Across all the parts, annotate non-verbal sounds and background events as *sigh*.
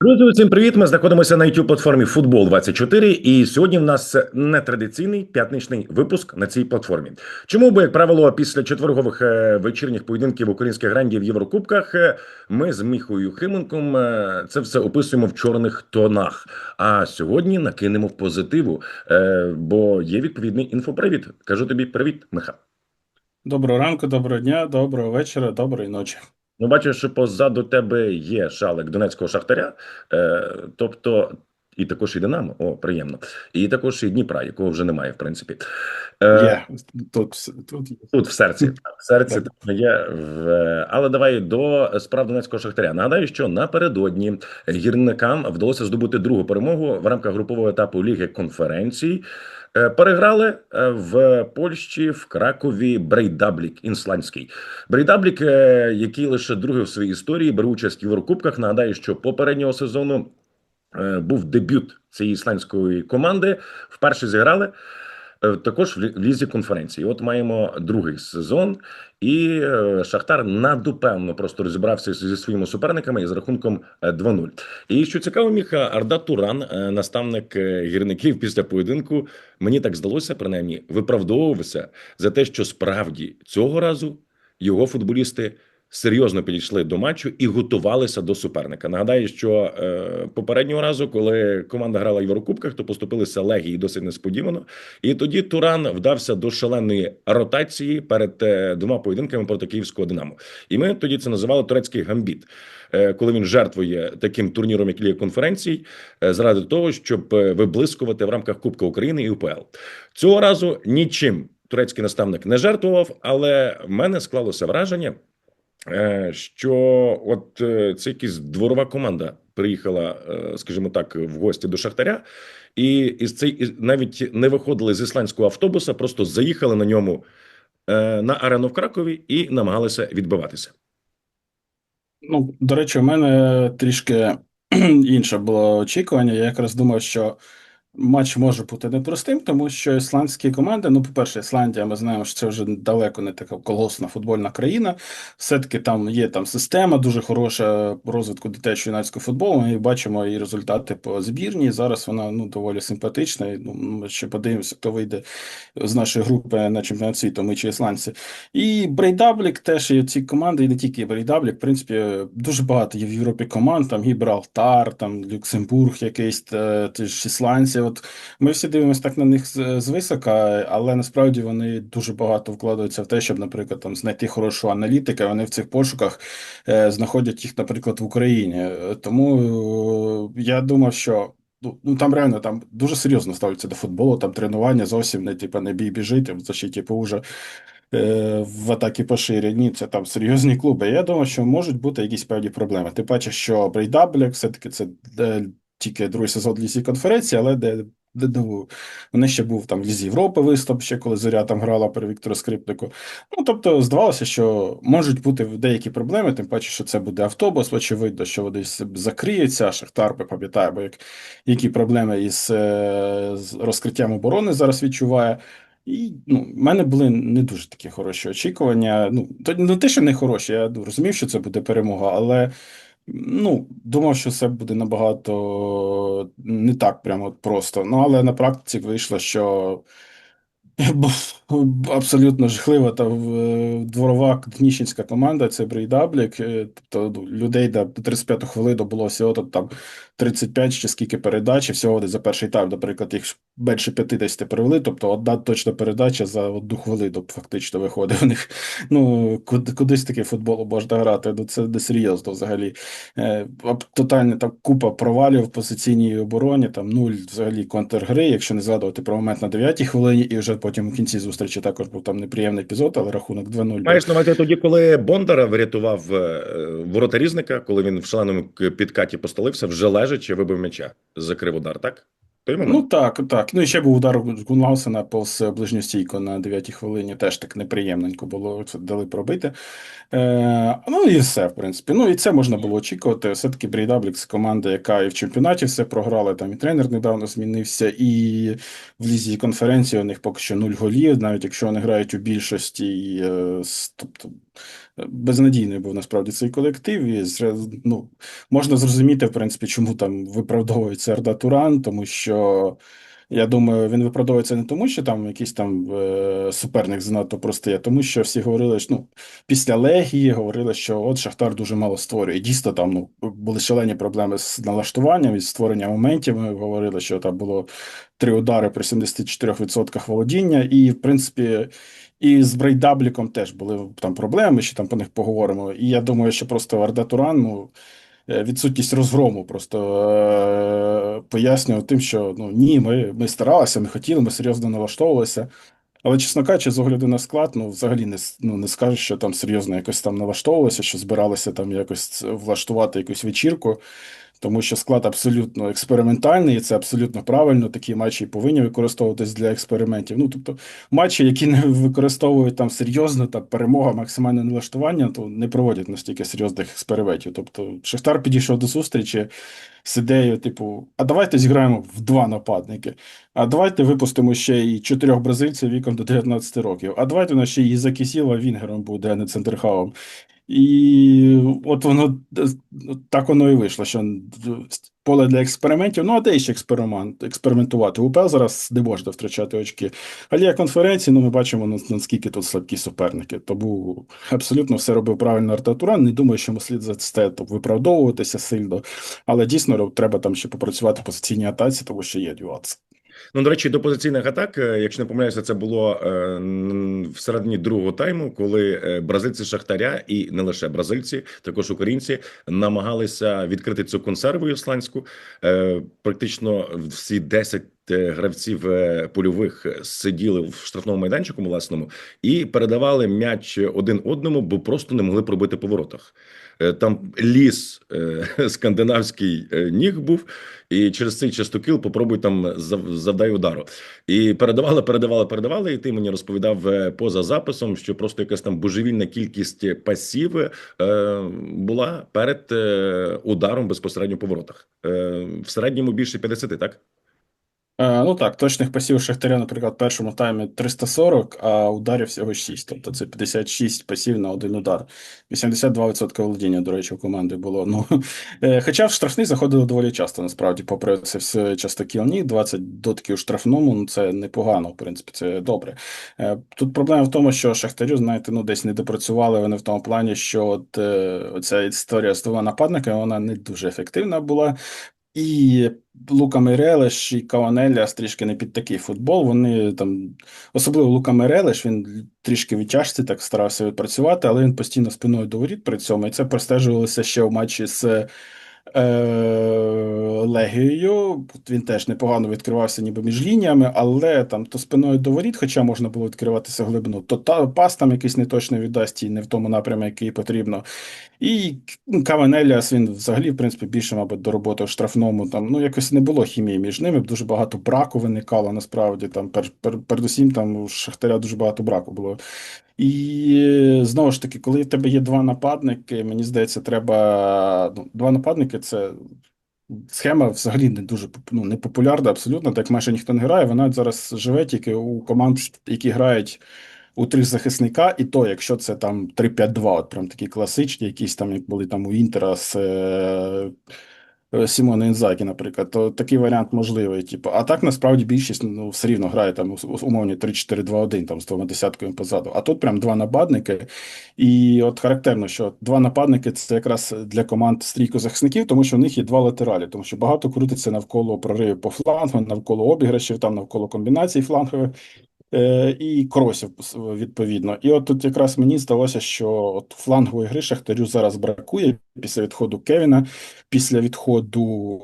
Друзі, усім привіт! Ми знаходимося на youtube платформі Футбол 24 і сьогодні в нас нетрадиційний п'ятничний випуск на цій платформі. Чому? Бо, як правило, після четвергових е, вечірніх поєдинків українських грандів в Єврокубках е, ми з Міхою Хименком е, це все описуємо в чорних тонах. А сьогодні накинемо в позитиву, бо є відповідний інфопривід. Кажу тобі привіт, Миха. Доброго ранку, доброго дня, доброго вечора, доброї ночі. Ну, бачиш, що позаду тебе є шалик Донецького Шахтаря, е, тобто, і також і Динамо, о, приємно. І також і Дніпра, якого вже немає, в принципі. Е, тут, тут. Тут в серці, в серці там є. В... Але давай до справ Донецького Шахтаря. Нагадаю, що напередодні гірникам вдалося здобути другу перемогу в рамках групового етапу Ліги конференцій. Е, Переграли е, в Польщі в Кракові Брейдаблік Інсландський. Брейдаблік, е, який лише другий в своїй історії бере участь в Єврокубках. Нагадаю, що попереднього сезону був дебют цієї ісландської команди. Вперше зіграли. Е, Також в лізі конференції. От маємо другий сезон, і е, Шахтар надупевно просто розібрався зі своїми суперниками із рахунком е, 2-0. І що цікаво, Міха Арда Туран, е, наставник е, гірників після поєдинку, мені так здалося, принаймні, виправдовувався за те, що справді цього разу його футболісти. Серйозно підійшли до матчу і готувалися до суперника. Нагадаю, що е, попереднього разу, коли команда грала в Єврокубках, то поступилися легії досить несподівано. І тоді Туран вдався до шаленої ротації перед е, двома поєдинками проти київського Динамо. І ми тоді це називали турецький гамбіт, е, коли він жертвує таким турніром, як Ліга конференцій, е, заради того, щоб е, виблискувати в рамках Кубка України і УПЛ. Цього разу нічим турецький наставник не жертвував, але в мене склалося враження. Е, що от е, це якась дворова команда приїхала, е, скажімо так, в гості до Шахтаря, і із цей навіть не виходили з ісландського автобуса, просто заїхали на ньому на арену в Кракові і намагалися відбиватися. Ну, до речі, у мене трішки *clears throat* інше було очікування. Я якраз думав, що матч може бути непростим, тому що ісландські команди, ну, по-перше, Ісландія, ми знаємо, що це вже далеко не така колгоспна футбольна країна. Все-таки там є там система дуже хороша розвитку дитячого юнацького футболу. Ми бачимо і результати по збірні. Зараз вона ну доволі симпатична. І, ну, ми ще подивимося, хто вийде з нашої групи на чемпіонат світу, ми чи ісландці. І Брейдаблік теж і ці команди, і не тільки Брейдаблік, в принципі, дуже багато є в Європі команд, там Гібралтар, там Люксембург якийсь, та, ж ісландці. От ми всі дивимося так на них звисока, але насправді вони дуже багато вкладаються в те, щоб, наприклад, там знайти хорошого аналітика. Вони в цих пошуках е, знаходять їх, наприклад, в Україні. Тому е, я думав, що. Ну, ну там реально там дуже серйозно ставляться до футболу, там тренування зовсім не типа не бій біжи, там в защиті уже е, в атакі поширі. Це там серйозні клуби. Я думаю, що можуть бути якісь певні проблеми. Ти бачиш, що Брейдаблік все-таки це е, тільки другий сезон Лізі конференції, але де. Де, ну, вони ще був там Лізі Європи виступ, ще коли Зоря там грала при Віктору Скрипнику. Ну, тобто, здавалося, що можуть бути деякі проблеми, тим паче, що це буде автобус, очевидно, що вони закриються. Шахтар, ми пам'ятаємо, як, які проблеми із, е, з розкриттям оборони зараз відчуває. І ну, в мене були не дуже такі хороші очікування. Ну, то не те, що не хороші, я ну, розумів, що це буде перемога, але ну, думав, що це буде набагато не так прямо просто. Ну, але на практиці вийшло, що *laughs* абсолютно жахлива та дворова кніщенська команда, це Брейдаблік. е, Тобто людей, людей до 35 хвилину було всього там 35 чи скільки передач, всього десь за перший тайм, наприклад, їх менше 50 перевели, тобто одна точна передача за одну хвилину фактично виходить у них. *laughs* Ну, куди, кудись таке футболу можна грати, ну це не серйозно взагалі. Е, Тотальна там купа провалів в позиційній обороні, там нуль взагалі контргри, якщо не згадувати про момент на 9-й хвилині, і вже потім в кінці зустрічі також був там неприємний епізод, але рахунок 2-0. Маєш на увазі тоді, коли Бондар врятував е, воротарізника, коли він в шаленому підкаті постолився, вже лежачи вибив м'яча, закрив удар, так? Той момент. Ну так, так. Ну і ще був удар Гунлаусена повз ближню стійку на 9-й хвилині. Теж так неприємненько було це дали пробити. Е, ну і все, в принципі. Ну і це можна було очікувати. Все-таки Брейдаблік це команда, яка і в чемпіонаті все програла. Там і тренер недавно змінився, і в лізі конференції у них поки що нуль голів, навіть якщо вони грають у більшості. І, е, тобто безнадійний був насправді цей колектив. І ну, можна зрозуміти, в принципі, чому там виправдовується Арда Туран, тому що. Я думаю, він виправдовується не тому, що там якийсь там е, суперник занадто простий, а тому, що всі говорили, що ну, після Легії говорили, що от Шахтар дуже мало створює. Дійсно, там ну, були шалені проблеми з налаштуванням і створенням моментів. Ми говорили, що там було три удари при 74% володіння, і в принципі. І з Брейдабліком теж були там проблеми, ще там по них поговоримо. І я думаю, що просто Арда Туран, ну, е, відсутність розгрому просто е, пояснював тим, що ну ні, ми, ми старалися, ми хотіли, ми серйозно налаштовувалися. Але, чесно кажучи, з огляду на склад, ну взагалі не ну, не скажеш, що там серйозно якось там налаштовувалося, що збиралися там якось влаштувати якусь вечірку, тому що склад абсолютно експериментальний, і це абсолютно правильно. Такі матчі повинні використовуватись для експериментів. Ну тобто, матчі, які не використовують там серйозно та перемога, максимальне налаштування, то не проводять настільки серйозних експериментів. Тобто, Шахтар підійшов до зустрічі з ідеєю, типу, а давайте зіграємо в два нападники. А давайте випустимо ще й чотирьох бразильців віком до 19 років. А давайте у нас ще й Ізакі Сіла Вінгером буде, а не центрхавом. І от воно е, так воно і вийшло, що поле для експериментів. Ну, а де ще експеримент, експериментувати? УПЛ зараз не можна втрачати очки. А Ліга конференції, ну ми бачимо, на- наскільки тут слабкі суперники. Тому абсолютно все робив правильно Арта Туран. Не думаю, що йому слід за це тобто, виправдовуватися сильно. Але дійсно треба там ще попрацювати в позиційній атаці, тому що є нюанси. Ну, до речі, до позиційних атак, е, якщо не помиляюся, це було е, в середині другого тайму, коли е, бразильці Шахтаря і не лише бразильці, також українці намагалися відкрити цю консерву ісландську. Практично всі 10 е, гравців е, польових сиділи в штрафному майданчику власному і передавали м'яч один одному, бо просто не могли пробити по воротах. Е, Там ліс е, *laughs* скандинавський е, ніг був, і через цей частокіл попробуй там зав- завдай удару. І передавали, передавали, передавали. І ти мені розповідав е, поза записом, що просто якась там божевільна кількість пасів е, була перед е, ударом безпосередньо по воротах. Е, в середньому більше 50, так? Е, Ну так, точних пасів Шахтаря, наприклад, в першому таймі 340, а ударів всього 6. Тобто це 56 пасів на один удар. 82% володіння, до речі, у команди було. Ну, е, хоча в штрафний заходили доволі часто, насправді, попри це все частокіл ні, 20 дотків у штрафному, ну це непогано, в принципі, це добре. Е, Тут проблема в тому, що Шахтарю, знаєте, ну десь не допрацювали вони в тому плані, що от е, оця історія з двома нападниками, вона не дуже ефективна була. І Лука Мейрелеш і Каонеліас трішки не під такий футбол. Вони там, особливо Лука Мейрелеш, він трішки відтяжці так старався відпрацювати, але він постійно спиною до воріт при цьому. І це простежувалося ще в матчі з Легією. Він теж непогано відкривався ніби між лініями, але там то спиною до воріт, хоча можна було відкриватися глибину, то та пас там якийсь неточно віддасть і не в тому напрямі, який потрібно. І ну, Кавен Еліас, він взагалі, в принципі, більше, мабуть, до роботи в штрафному. Там ну якось не було хімії між ними. Дуже багато браку виникало насправді. Там пер, пер, передусім там у Шахтаря дуже багато браку було. І е, знову ж таки, коли в тебе є два нападники, мені здається, треба ну, два нападники це. Схема взагалі не дуже ну, не популярна абсолютно, так майже ніхто не грає. Вона зараз живе тільки у команд, які грають у три захисника, і то, якщо це там 3-5-2, от прям такі класичні, якісь там, як були там у Інтера з е, Сімоне Інзагі, наприклад, то такий варіант можливий. Типу. А так насправді більшість ну, все рівно грає там умовні 3-4-2-1 там з двома десятками позаду. А тут прям два нападники. І от характерно, що два нападники це якраз для команд стрійко захисників, тому що в них є два латералі, тому що багато крутиться навколо проривів по флангу, навколо обіграшів, там навколо комбінацій флангових. Е, і кросів відповідно. І от тут якраз мені здалося, що от флангової гри Шахтарю зараз бракує після відходу Кевіна, після відходу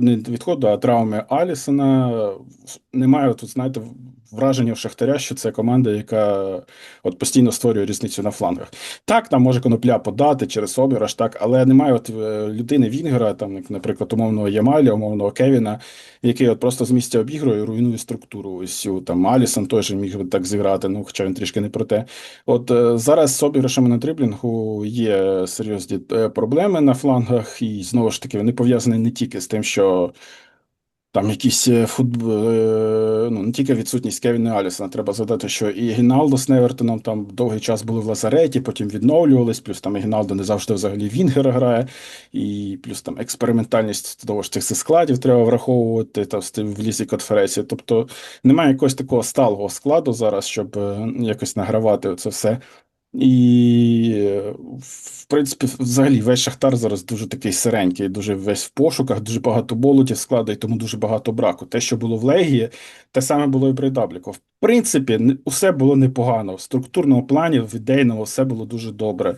не відходу, а травми Алісона. Немає тут, знаєте, враження в Шахтаря, що це команда, яка от постійно створює різницю на флангах. Так, там може конопля подати через обіграш, так, але немає от е, людини Вінгера, там, наприклад, умовного Ямаля, умовного Кевіна, який от просто з місця обігрує і руйнує структуру. Ось там Алісон теж міг би так зіграти, ну хоча він трішки не про те. От е, зараз з обіграшами на дриблінгу є серйозні е, проблеми на флангах, і знову ж таки вони пов'язані не тільки з тим, що Там якісь е, футб... е, ну, не тільки відсутність Кевіна Алісона. Треба згадати, що і Гіналдо з Невертоном там довгий час були в лазареті, потім відновлювались, плюс там і Гіналдо не завжди взагалі Вінгера грає, і плюс там експериментальність того ж цих складів треба враховувати там, в лісі конференції. Тобто немає якогось такого сталого складу зараз, щоб е, якось награвати це все. І, в принципі, взагалі, весь Шахтар зараз дуже такий сиренький, дуже весь в пошуках, дуже багато болотів складає, тому дуже багато браку. Те, що було в Легії, те саме було і при Дабліку. В принципі, усе було непогано. В структурному плані, в ідейному, все було дуже добре.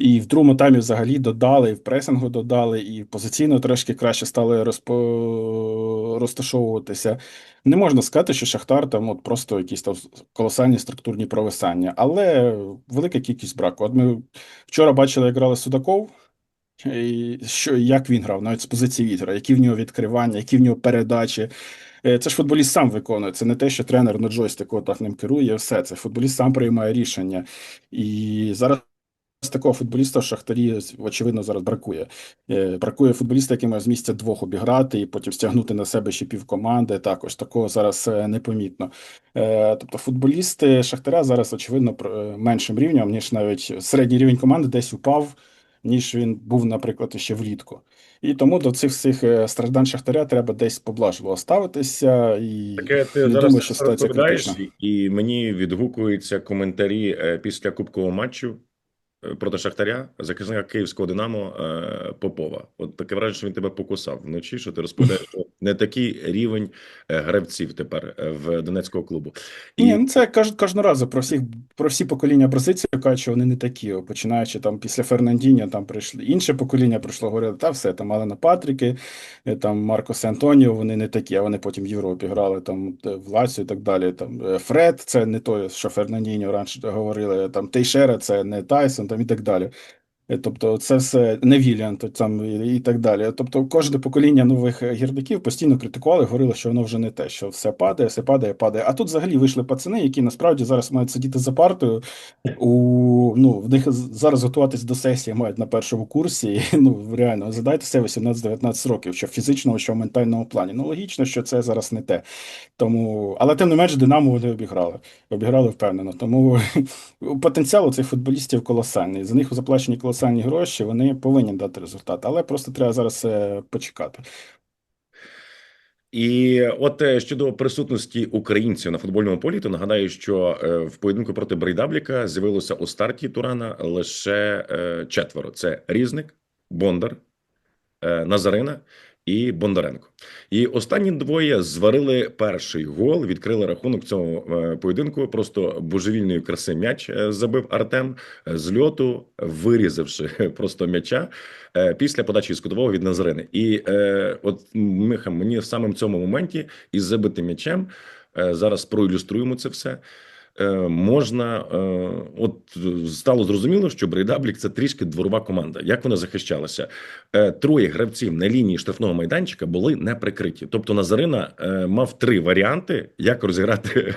І в другому таймі взагалі додали, і в пресингу додали, і позиційно трошки краще стали розпо... розташовуватися. Не можна сказати, що Шахтар там от просто якісь там колосальні структурні провисання, але велика кількість браку. От ми вчора бачили, як грали Судаков, і що, як він грав, навіть з позиції вітера, які в нього відкривання, які в нього передачі. Е, Це ж футболіст сам виконує. Це не те, що тренер на джойстику так ним керує. Все це футболіст сам приймає рішення. І зараз такого футболіста в Шахтарі, очевидно, зараз бракує. Е, Бракує футболіста, який може з місця двох обіграти і потім стягнути на себе ще пів команди. Також такого зараз е, непомітно. Е, Тобто футболісти Шахтаря зараз, очевидно, меншим рівнем, ніж навіть середній рівень команди десь упав, ніж він був, наприклад, ще влітку. І тому до цих всіх страждань Шахтаря треба десь поблажливо ставитися. І Таке ти не зараз думаю, що ситуація критична. і мені відгукуються коментарі після кубкового матчу проти Шахтаря, захисника київського Динамо е, Попова. От таке враження, що він тебе покусав вночі. Що ти розповідаєш, не такий рівень е, гравців тепер е, в Донецького клубу. Ні, ну це кажуть кожного разу про всіх про всі покоління бразильців кажуть, що вони не такі. Починаючи там після Фернандіньо, там прийшли інше покоління прийшло, говорили, та все, там Алена Патріки, е, там Маркос Антоніо, вони не такі, а вони потім в Європі грали там в Лаціо і так далі. Там Фред, це не той, що Фернандіньо раніше говорили. Там Тейшера, це не Тайсон, там і так далі. Е, Тобто, це все не то там і, так далі. Тобто, кожне покоління нових гірників постійно критикували, говорили, що воно вже не те, що все падає, все падає, падає. А тут взагалі вийшли пацани, які насправді зараз мають сидіти за партою. У ну в них зараз готуватись до сесії мають на першому курсі. І, *laughs* ну реально задайте себе 18-19 років, що в фізичному, що в ментальному плані. Ну логічно, що це зараз не те. Тому, але тим не менш, Динамо вони обіграли. Обіграли впевнено. Тому *laughs* потенціал у цих футболістів колосальний. За них заплачені колосальні гроші, вони повинні дати результат. Але просто треба зараз е, почекати. І от е, щодо присутності українців на футбольному полі, то нагадаю, що е, в поєдинку проти Брейдабліка з'явилося у старті Турана лише четверо: це Різник, Бондар, Назарина і Бондаренко. І останні двоє зварили перший гол, відкрили рахунок в цьому е, поєдинку. Просто божевільної краси м'яч е, забив Артем е, з льоту, вирізавши *laughs* просто м'яча після подачі з кутового від Назарини. І е, от Миха, мені в самому цьому моменті із забитим м'ячем зараз проілюструємо це все. Е, можна е, от стало зрозуміло, що Брейдаблік це трішки дворова команда. Як вона захищалася? Е, Троє гравців на лінії штрафного майданчика були не прикриті. Тобто Назарина мав три варіанти, як розіграти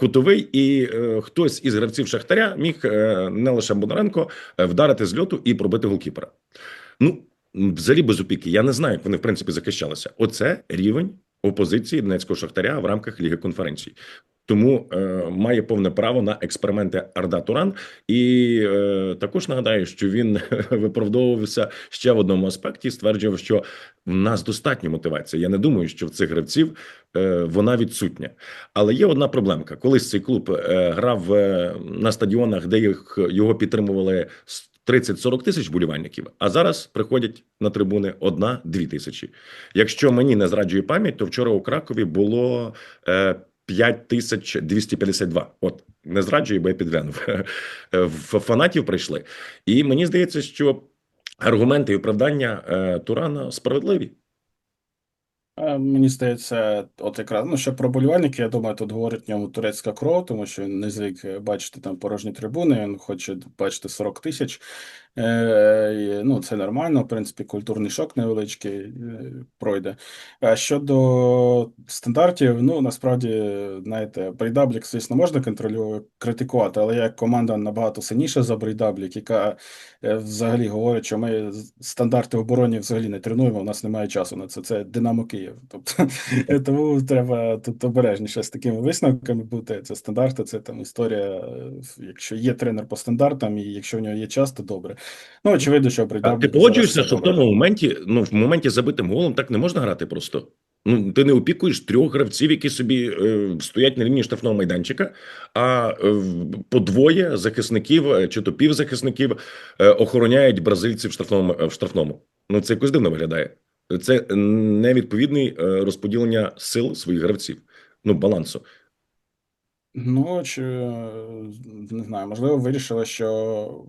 кутовий, і хтось із гравців Шахтаря міг не лише Бондаренко вдарити з льоту і пробити голкіпера. Ну взагалі без опіки. Я не знаю, як вони в принципі захищалися. Оце рівень опозиції Донецького Шахтаря в рамках Ліги конференцій. Тому е, має повне право на експерименти Арда Туран, і е, також нагадаю, що він *laughs* виправдовувався ще в одному аспекті. Стверджував, що в нас достатньо мотивації. Я не думаю, що в цих гравців е, вона відсутня. Але є одна проблемка: колись цей клуб е, грав е, на стадіонах, де їх його підтримували 30-40 тисяч болівальників, а зараз приходять на трибуни одна-дві тисячі. Якщо мені не зраджує пам'ять, то вчора у Кракові було е, 5252. От не зраджую, бо я підглянув. *laughs* Фанатів прийшли. І мені здається, що аргументи і оправдання е, Турана справедливі. Е, Мені здається, от якраз ну, що про болівальники, я думаю, тут говорить ньому турецька кров, тому що він не звик е, бачити там порожні трибуни, він хоче бачити 40 тисяч. Е, ну, це нормально, в принципі, культурний шок невеличкий е, пройде. А щодо стандартів, ну насправді, знаєте, Брейдаблік, звісно, можна контролювати, критикувати, але як команда набагато сильніша за Брейдаблік, яка взагалі говорить, що ми стандарти в обороні взагалі не тренуємо, у нас немає часу на це. Це Динамо Київ. Тобто *laughs* тому треба тут обережніше з такими висновками бути. Це стандарти, це там історія. е, Якщо є тренер по стандартам, і якщо в нього є час, то добре. Ну очевидно, що А ти погоджуєшся, що в тому моменті, ну в моменті забитим голом так не можна грати просто. Ну, ти не опікуєш трьох гравців, які собі е, стоять на лінії штрафного майданчика, а е, в- по двоє захисників е, чи то півзахисників е, охороняють бразильців в штрафному в штрафному. Ну це якось дивно виглядає. Це невідповідне е, розподілення сил своїх гравців. Ну, балансу. Ну, чи не знаю, можливо, вирішили, що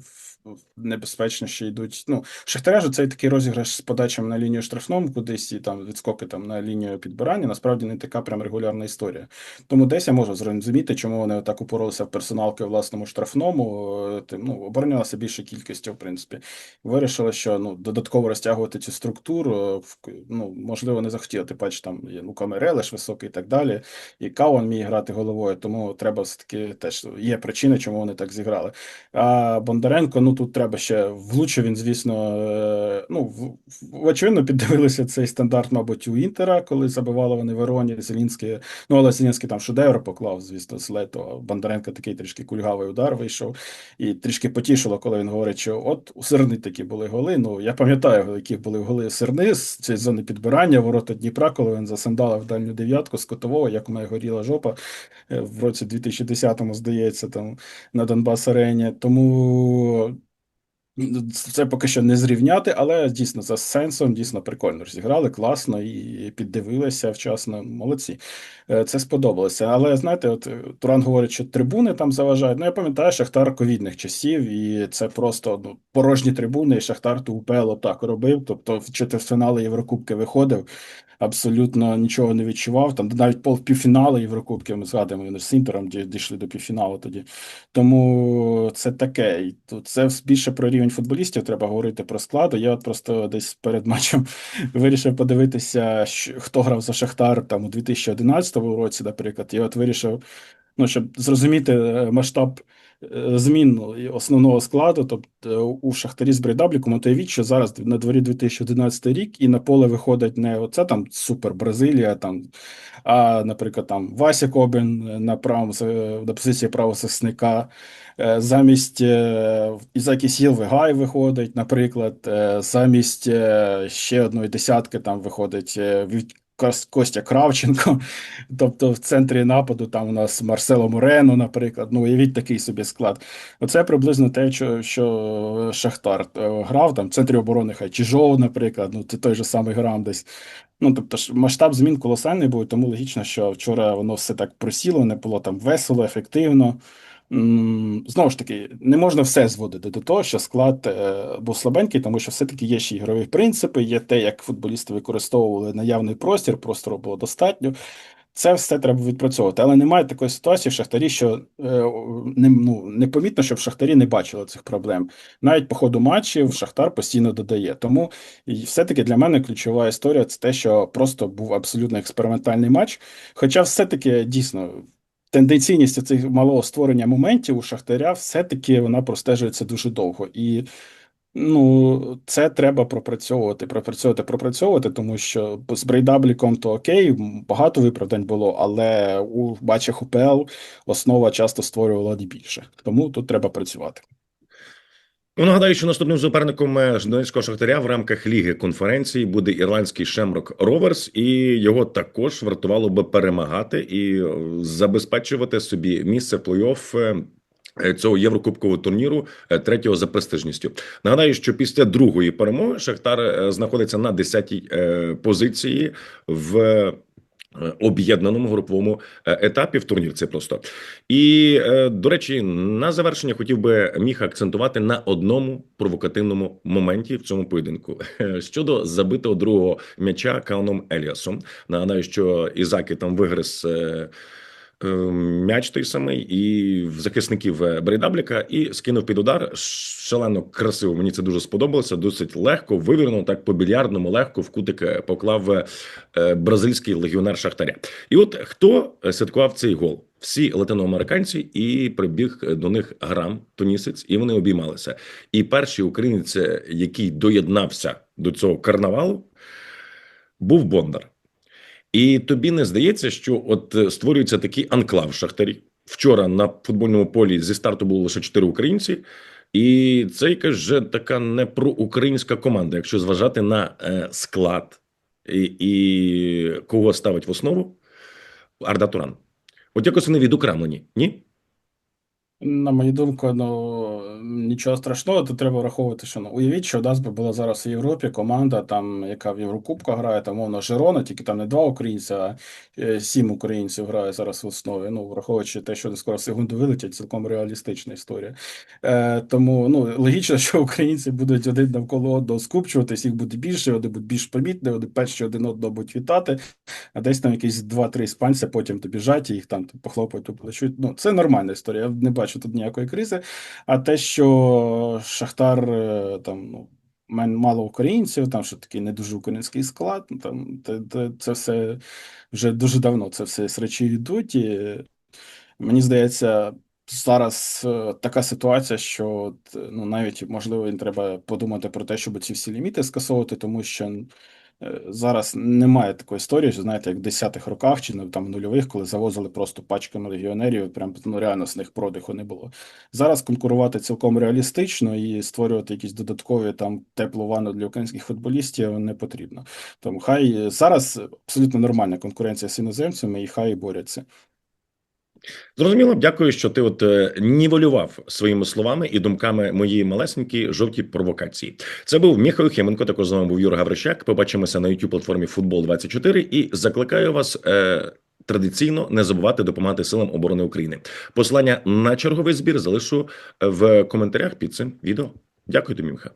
небезпечно ще йдуть. Ну, Шахтаря ж цей такий розіграш з подачами на лінію штрафному кудись і там відскоки там на лінію підбирання, насправді не така прям регулярна історія. Тому десь я можу зрозуміти, чому вони так упоролися в персоналки у власному штрафному. е, Тим, ну, оборонялася більше кількістю, в принципі. Вирішили, що ну, додатково розтягувати цю структуру, е, ну, можливо, не захотіли. Ти бачиш, там є Лука Мерелеш високий і так далі і Каун міг грати головою, тому треба все-таки теж є причини, чому вони так зіграли. А Бондаренко, ну тут треба ще влучив він, звісно. е, Ну, очевидно, піддивилися цей стандарт, мабуть, у Інтера, коли забивали вони Вероні, Зелінський. Ну, але Зелінський там шедевр поклав, звісно, з лето. Бондаренко такий трішки кульгавий удар вийшов. І трішки потішило, коли він говорить, що от у Сирни такі були голи. Ну, я пам'ятаю, які були голи Сирни з цієї зони підбирання, ворота Дніпра, коли він засандалив дальню дев'ятку з котового, як у мене горіла жопа е, в році 2010-му, здається, там на Донбас Арені. Тому це поки що не зрівняти, але дійсно за сенсом дійсно прикольно розіграли, класно і піддивилися вчасно. Молодці. Е, Це сподобалося. Але знаєте, от е, Туран говорить, що трибуни там заважають. Ну я пам'ятаю Шахтар ковідних часів, і це просто ну, порожні трибуни, і Шахтар ту УПЛ так робив. Тобто в четвертьфінали Єврокубки виходив. Абсолютно нічого не відчував. Там навіть пол півфіналу Єврокубки ми згадуємо, вони з Інтером ді- дійшли до півфіналу тоді. Тому це таке. Тут це більше про рівень футболістів. Треба говорити про складу. Я от просто десь перед матчем *laughs* вирішив подивитися, хто грав за Шахтар там у 2011 році, наприклад. Я от вирішив, ну щоб зрозуміти е, масштаб е, змін і основного складу. Тобто у Шахтарі з Брейдабліком, от уявіть, що зараз на дворі 2011 рік, і на поле виходить не оце там супер Бразилія, там, а, наприклад, там Вася Кобін на правому на позиції правозахисника. Е, Замість е, Ізакі Сілви Гай виходить, наприклад, е, замість е, ще одної десятки там виходить е, Кос- Костя Кравченко. *laughs* Тобто в центрі нападу там у нас Марсело Морено, наприклад. Ну, уявіть такий собі склад. Оце приблизно те, що, Шахтар е, грав там в центрі оборони хай Чижов, наприклад, ну це той же самий грам десь. Ну, тобто масштаб змін колосальний був, тому логічно, що вчора воно все так просіло, не було там весело, ефективно. Знову ж таки, не можна все зводити до того, що склад е, був слабенький, тому що все-таки є ще ігрові принципи, є те, як футболісти використовували наявний простір, простору було достатньо. Це все треба відпрацьовувати. Але немає такої ситуації в Шахтарі, що е, не, ну, непомітно, що в Шахтарі не бачили цих проблем. Навіть по ходу матчів Шахтар постійно додає. Тому все-таки для мене ключова історія це те, що просто був абсолютно експериментальний матч. Хоча все-таки дійсно тенденційність цих малого створення моментів у Шахтаря все-таки вона простежується дуже довго. І ну, це треба пропрацьовувати, пропрацьовувати, пропрацьовувати, тому що з Брейдабліком то окей, багато виправдань було, але у матчах УПЛ основа часто створювала не більше. Тому тут треба працювати. Ну, нагадаю, що наступним суперником е, Донецького шахтаря в рамках ліги конференції буде ірландський Шемрок Роверс, і його також вартувало би перемагати і е, забезпечувати собі місце плей-офф. е, е, Цього єврокубкового турніру е, третього за престижністю. Нагадаю, що після другої перемоги Шахтар е, знаходиться на 10-й е, позиції в е, об'єднаному груповому е, етапі в турнір це Просто і е, до речі, на завершення хотів би міг акцентувати на одному провокативному моменті в цьому поєдинку Е, щодо забитого другого м'яча Калном Еліасом. Нагадаю, що Ізаки там вигриз. Е, М'яч той самий і в захисників е, Брейдабліка і скинув під удар. Шалено красиво. Мені це дуже сподобалося. Досить легко, вивірно, так по більярдному, легко в кутик е, поклав бразильський легіонер Шахтаря. І от хто святкував цей гол? Всі латиноамериканці, і прибіг до них грам тунісець, і вони обіймалися. І перший українець, який доєднався до цього карнавалу, був Бондар. І тобі не здається, що от е, створюється такий анклав шахтарі. Вчора на футбольному полі зі старту було лише чотири українці, і це якась же така не проукраїнська команда, якщо зважати на е, склад і, і кого ставить в основу Арда Туран. От якось вони відокремлені, ні? На мою думку, ну нічого страшного, то треба враховувати, що ну уявіть, що у нас би була зараз в Європі команда, там, яка в Єврокубках грає, там, мовно, Жирона, тільки там не два українця, а е, сім українців грає зараз в основі. Ну, враховуючи те, що вони скоро секунду вилетять, цілком реалістична історія. Е, тому ну, логічно, *laughs* що українці будуть один навколо одного скупчуватись, їх буде більше, вони будуть більш помітні, вони перші один одного будуть вітати, а десь там якісь два-три іспанця потім добіжать і їх там похлопають по плечу. Ну, це нормальна історія. Я не бачу тут ніякої кризи. А те, що Шахтар е, там ну, мало українців, там що такий не дуже український склад, ну, там те, це все вже дуже давно це все з речі йдуть. І мені здається, зараз е, така ситуація, що ну, навіть можливо їм треба подумати про те, щоб ці всі ліміти скасовувати, тому що. Е, Зараз немає такої історії, що знаєте, як в 10-х роках чи ну, там нульових, коли завозили просто пачками легіонерів, прям ну реально з них продиху не було. Зараз конкурувати цілком реалістично і створювати якісь додаткові там теплу ванну для українських футболістів не потрібно. Тому хай е, зараз абсолютно нормальна конкуренція з іноземцями, і хай борються. Зрозуміло, дякую, що ти от е, нівелював своїми словами і думками мої малесенькі жовті провокації. Це був Михайло Хименко, також з вами був Юра Гаврищак. Побачимося на youtube платформі Футбол 24 і закликаю вас. Е, Традиційно не забувати допомагати силам оборони України. Посилання на черговий збір залишу в коментарях під цим відео. Дякую тобі, Міха.